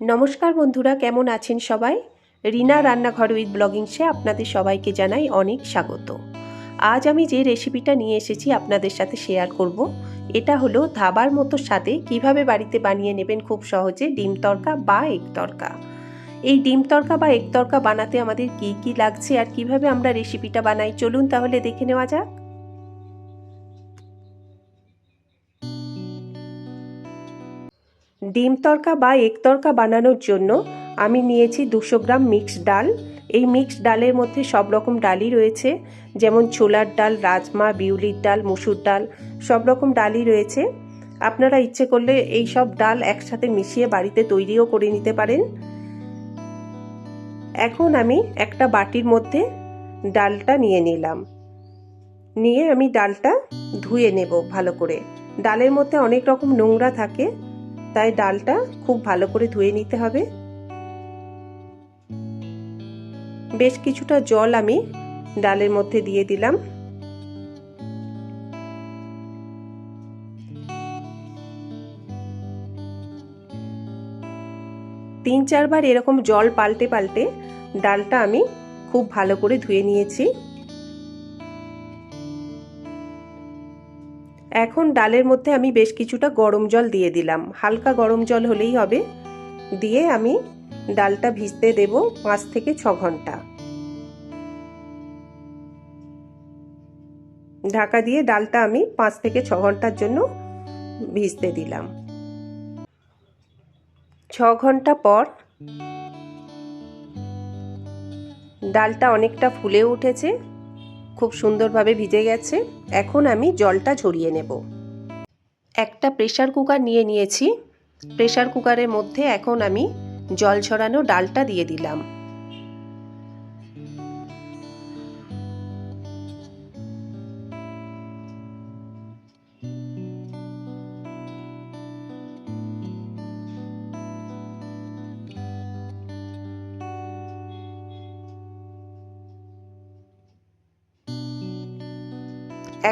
নমস্কার বন্ধুরা কেমন আছেন সবাই? রিনা রান্নাঘর উইথ ব্লগিংসে আপনাদের সবাইকে জানাই অনেক স্বাগত। আজ আমি যে রেসিপিটা নিয়ে এসেছি আপনাদের সাথে শেয়ার করব এটা হলো ধাবার মতো স্বাদে কীভাবে বাড়িতে বানিয়ে নেবেন খুব সহজে ডিম তরকা বা এগ তরকা। এই ডিম তরকা বা এগ তরকা বানাতে আমাদের কি কি লাগছে আর কীভাবে আমরা রেসিপিটা বানাই চলুন তাহলে দেখে নেওয়া যাক। ডিম তরকা বা এগ তরকা বানানোর জন্য আমি নিয়েছি দুশো গ্রাম মিক্সড ডাল। এই মিক্সড ডালের মধ্যে সব রকম ডালই রয়েছে, যেমন ছোলার ডাল, রাজমা, বিউলির ডাল, মুসুর ডাল, সব রকম ডালই রয়েছে। আপনারা ইচ্ছে করলে এই সব ডাল একসাথে মিশিয়ে বাড়িতে তৈরিও করে নিতে পারেন। এখন আমি একটা বাটির মধ্যে ডালটা নিয়ে নিলাম। নিয়ে আমি ডালটা ধুয়ে নেব ভালো করে। ডালের মধ্যে অনেক রকম নোংরা থাকে তাই ডালটা খুব ভালো করে ধুয়ে নিতে হবে। বেশ কিছুটা জল আমি ডালের মধ্যে দিয়ে দিলাম। তিন চারবার এরকম জল পাল্টে পাল্টে ডালটা আমি খুব ভালো করে ধুয়ে নিয়েছি। এখন ডালের মধ্যে আমি বেশ কিছুটা গরম জল দিয়ে দিলাম। হালকা গরম জল হলেই হবে। দিয়ে আমি ডালটা ভিজতে দেব পাঁচ থেকে ছ ঘণ্টা। ঢাকা দিয়ে ডালটা আমি পাঁচ থেকে ছ ঘণ্টার জন্য ভিজতে দিলাম। ছ ঘণ্টা পর ডালটা অনেকটা ফুলে উঠেছে। খুব সুন্দরভাবে ভিজে গেছে। এখন আমি জলটা ঝরিয়ে নেব। একটা প্রেশার কুকার নিয়ে নিয়েছি। প্রেশার কুকারের মধ্যে এখন আমি জল ছড়ানো ডালটা দিয়ে দিলাম।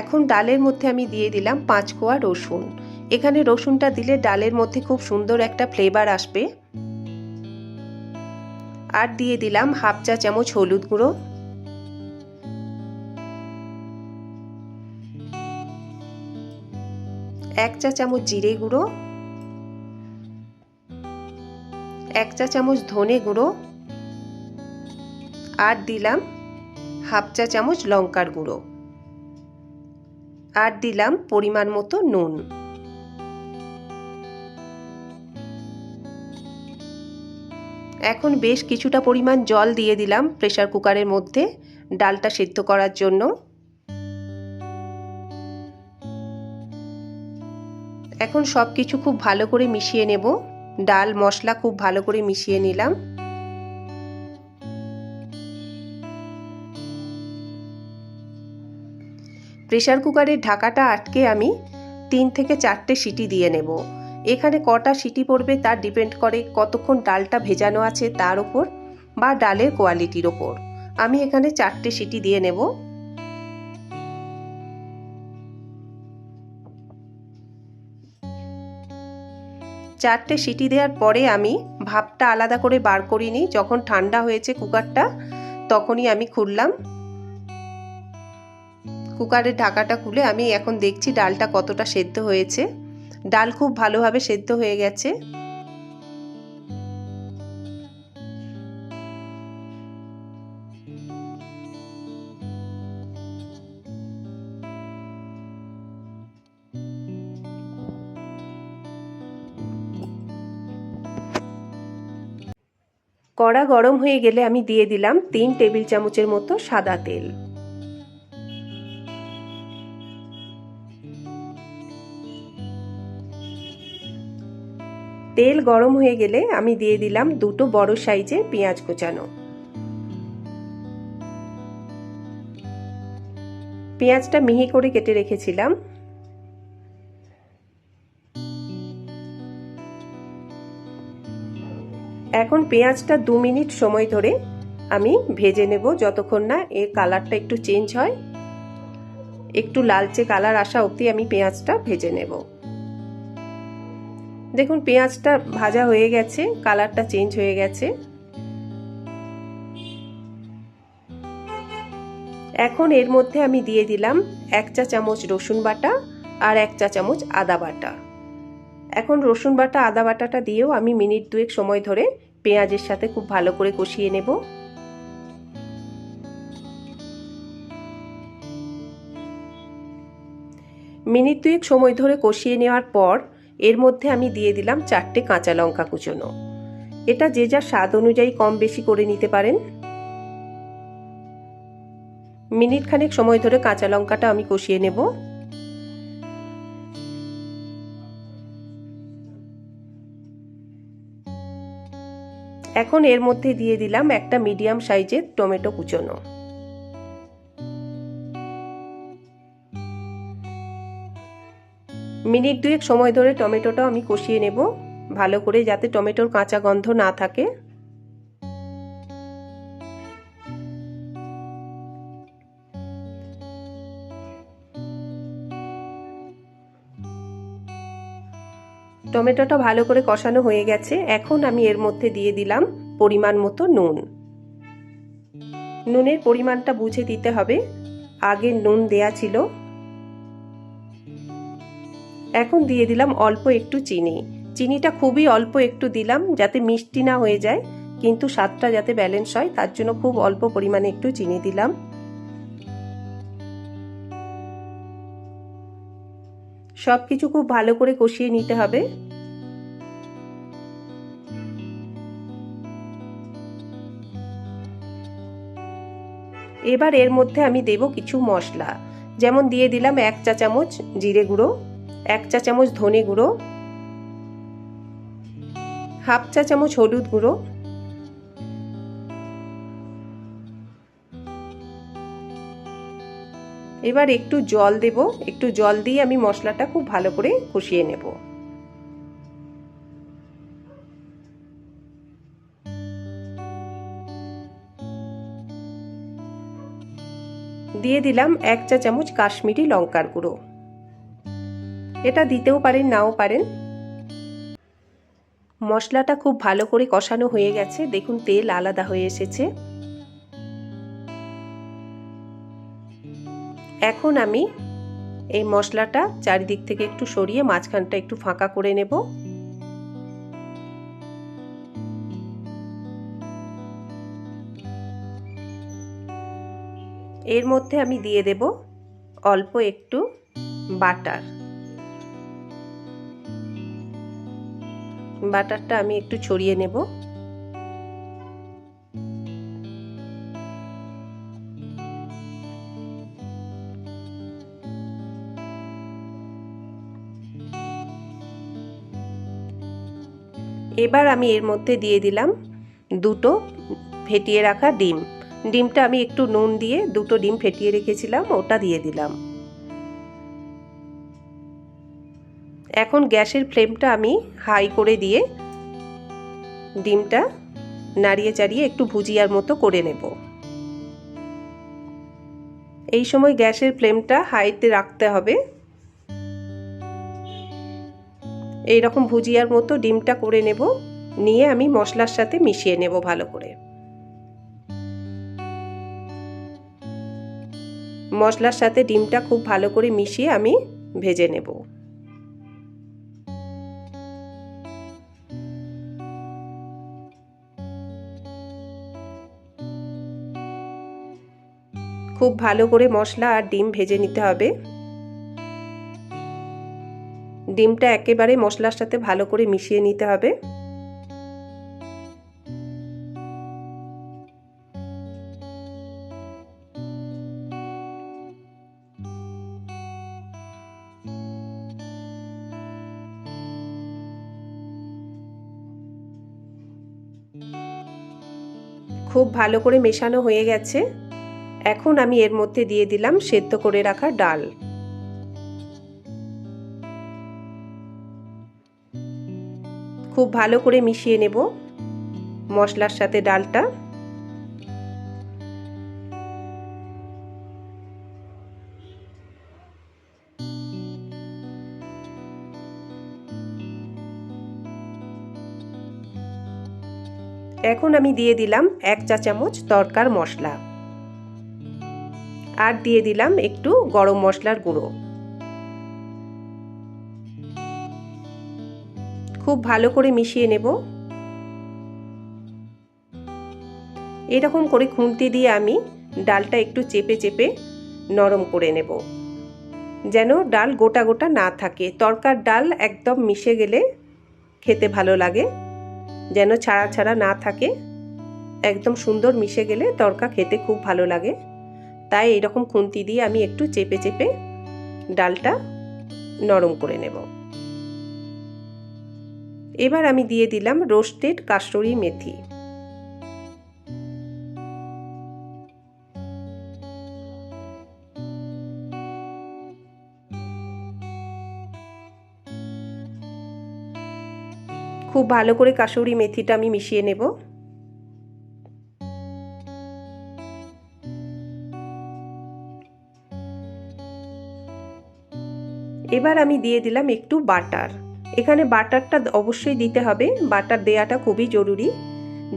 এখন ডালের মধ্যে আমি দিয়ে দিলাম পাঁচ কোয়া রসুন। এখানে রসুনটা দিলে ডালের মধ্যে খুব সুন্দর একটা ফ্লেভার আসবে। আর দিয়ে দিলাম হাফ চা চামচ হলুদ গুঁড়ো। এক চা চামচ জিরে গুঁড়ো। এক চা চামচ ধনে গুঁড়ো। আর দিলাম হাফ চা চামচ লঙ্কার গুঁড়ো। আর দিলাম পরিমাণ মতো নুন। এখন বেশ কিছুটা পরিমাণ জল দিয়ে দিলাম প্রেশার কুকারের মধ্যে ডালটা সেদ্ধ করার জন্য। এখন সব কিছু খুব ভালো করে মিশিয়ে নেব। ডাল, মশলা খুব ভালো করে মিশিয়ে নিলাম। প্রেশার কুকারের ঢাকাটা আটকে আমি তিন থেকে চারটে সিটি দিয়ে নেব। এখানে কটা সিটি পড়বে তার ডিপেন্ড করে কতক্ষণ ডালটা ভেজানো আছে তার ওপর বা ডালের কোয়ালিটির ওপর। আমি এখানে চারটে সিটি দিয়ে নেব। চারটে সিটি দেওয়ার পরে আমি ভাপটা আলাদা করে বার করিনি। যখন ঠান্ডা হয়েছে কুকারটা, তখনই আমি খুললাম। কুকারের ঢাকাটা খুলে আমি এখন দেখছি ডালটা কতটা সেদ্ধ হয়েছে। ডাল খুব ভালোভাবে সেদ্ধ হয়ে গেছে। কড়া গরম হয়ে গেলে আমি দিয়ে দিলাম তিন টেবিল চামচের মতো সাদা তেল। তেল গরম হয়ে গেলে আমি দিয়ে দিলাম দুটো বড় সাইজে পেঁয়াজ কোচানো। পেঁয়াজটা মিহি করে কেটে রেখেছিলাম। এখন পেঁয়াজটা দু মিনিট সময় ধরে আমি ভেজে নেব যতক্ষণ না এর কালারটা একটু চেঞ্জ হয়। একটু লালচে কালার আসা অবধি আমি পেঁয়াজটা ভেজে নেব। দেখুন, পেঁয়াজটা ভাজা হয়ে গেছে, কালারটা চেঞ্জ হয়ে গেছে। এখন এর মধ্যে আমি দিয়ে দিলাম এক চা চামচ রসুন বাটা আর এক চা চামচ আদা বাটা। এখন রসুন বাটা, আদা বাটাটা দিয়েও আমি মিনিট দুয়েক সময় ধরে পেঁয়াজের সাথে খুব ভালো করে কষিয়ে নেব। মিনিট দুয়েক সময় ধরে কষিয়ে নেওয়ার পর এর মধ্যে আমি দিয়ে দিলাম চারটে কাঁচা লঙ্কা কুচোনো। এটা যে যার স্বাদ অনুযায়ী কম বেশি করে নিতে পারেন। মিনিট খানেক সময় ধরে কাঁচা লঙ্কাটা আমি কষিয়ে নেব। এখন এর মধ্যে দিয়ে দিলাম একটা মিডিয়াম সাইজের টমেটো কুচোনো। মিনিট দুয়েক সময় ধরে টমেটোটা আমি কষিয়ে নেব, ভালো করে যাতে টমেটোর কাঁচা গন্ধ না থাকে। টমেটোটা ভালো করে কষানো হয়ে গেছে, এখন আমি এর মধ্যে দিয়ে দিলাম পরিমাণ মতো নুন। নুনের পরিমাণটা বুঝে দিতে হবে, আগে নুন দেয়া ছিল। এখন দিয়ে দিলাম অল্প একটু চিনি। চিনিটা খুবই অল্প একটু দিলাম যাতে মিষ্টি না হয়ে যায়, কিন্তু স্বাদটা যাতে ব্যালেন্স হয়, তার জন্য খুব অল্প পরিমাণে একটু চিনি দিলাম। সব কিছু খুব ভালো করে কষিয়ে নিতে হবে। এবার এর মধ্যে আমি দেব কিছু মশলা, যেমন দিয়ে দিলাম এক চা চামচ জিরে গুঁড়ো। এক চা চামচ ধনে গুঁড়ো, হাফ চা চামচ হলুদ গুঁড়ো, এবার একটু জল দেব। একটু জল দিয়ে আমি মশলাটা খুব ভালো করে কষিয়ে নেব। দিয়ে দিলাম এক চা চামচ কাশ্মীরি লঙ্কার গুঁড়ো। এটা দিতেও পারেন, নাও পারেন। মশলাটা খুব ভালো করে কষানো হয়ে গেছে। দেখুন, তেল আলাদা হয়ে এসেছে। এখন আমি এই মশলাটা চারিদিক থেকে একটু সরিয়ে মাঝখানটা একটু ফাঁকা করে নেব। এর মধ্যে আমি দিয়ে দেব অল্প একটু বাটার। বাটারটা আমি একটু ছড়িয়ে নেব। এবার আমি এর মধ্যে দিয়ে দিলাম দুটো ফেটিয়ে রাখা ডিম। ডিমটা আমি একটু নুন দিয়ে দুটো ডিম ফেটিয়ে রেখেছিলাম, ওটা দিয়ে দিলাম। এখন গ্যাসের ফ্লেমটা আমি হাই করে দিয়ে ডিমটা নাড়িয়ে চাড়িয়ে একটু ভুজিয়ার মতো করে নেব। এই সময় গ্যাসের ফ্লেমটা হাইতে রাখতে হবে। এই রকম ভুজিয়ার মতো ডিমটা করে নেব, নিয়ে আমি মশলার সাথে মিশিয়ে নেব ভালো করে। মশলার সাথে ডিমটা খুব ভালো করে মিশিয়ে আমি ভেজে নেব। খুব ভালো করে মশলা আর ডিম ভেজে নিতে হবে। ডিমটা একেবারে মশলার সাথে ভালো করে মিশিয়ে নিতে হবে। খুব ভালো করে মেশানো হয়ে গেছে। এখন আমি এর মধ্যে দিয়ে দিলাম সেদ্ধ করে রাখা ডাল। খুব ভালো করে মিশিয়ে নেব মশলার সাথে ডালটা। এখন আমি দিয়ে দিলাম এক চা চামচ তরকার মশলা। আর দিয়ে দিলাম একটু গরম মশলার গুঁড়ো। খুব ভালো করে মিশিয়ে নেব। এরকম করে খুন্তি দিয়ে আমি ডালটা একটু চেপে চেপে নরম করে নেব। যেন ডাল গোটা গোটা না থাকে। তরকার ডাল একদম মিশে গেলে খেতে ভালো লাগে। যেন ছাড়া ছাড়া না থাকে। একদম সুন্দর মিশে গেলে তরকা খেতে খুব ভালো লাগে। তাই এরকম খুন্তি দিয়ে আমি একটু চেপে চেপে ডালটা নরম করে নেব। এবার আমি দিয়ে দিলাম রোস্টেড কাস্টরি মেথি। খুব ভালো করে কাসুরি মেথিটা আমি মিশিয়ে নেব। এবার আমি দিয়ে দিলাম একটু বাটার। এখানে বাটারটা অবশ্যই দিতে হবে, বাটার দেওয়াটা খুবই জরুরি।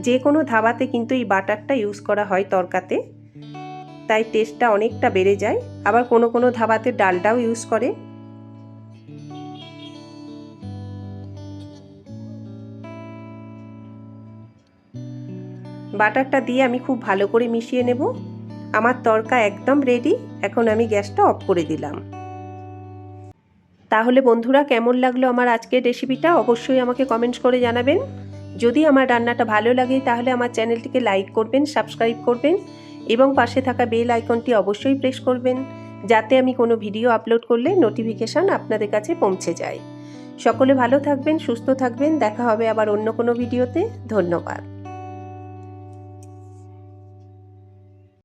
যে কোনো ধাবাতে কিন্তু এই বাটারটা ইউজ করা হয় তরকাতে। তাই টেস্টটা অনেকটা বেড়ে যায়। আবার কোনো কোনো ধাবাতে ডালটাও ইউজ করে। বাটারটা দিয়ে আমি খুব ভালো করে মিশিয়ে নেব। আমার তরকা একদম রেডি এখন আমি গ্যাসটা অফ করে দিলাম। তাহলে বন্ধুরা, কেমন লাগল আমার আজকের রেসিপিটা? অবশ্যই আমাকে কমেন্টস করে জানাবেন। যদি আমার রান্নাটা ভালো লাগে, তাহলে আমার চ্যানেলটিকে লাইক করবেন, সাবস্ক্রাইব করবেন এবং পাশে থাকা বেল আইকনটি অবশ্যই প্রেস করবেন, যাতে আমি কোনো ভিডিও আপলোড করলে নোটিফিকেশান আপনাদের কাছে পৌঁছে যায়। সকলে ভালো থাকবেন, সুস্থ থাকবেন। দেখা হবে আবার অন্য কোনো ভিডিওতে। ধন্যবাদ।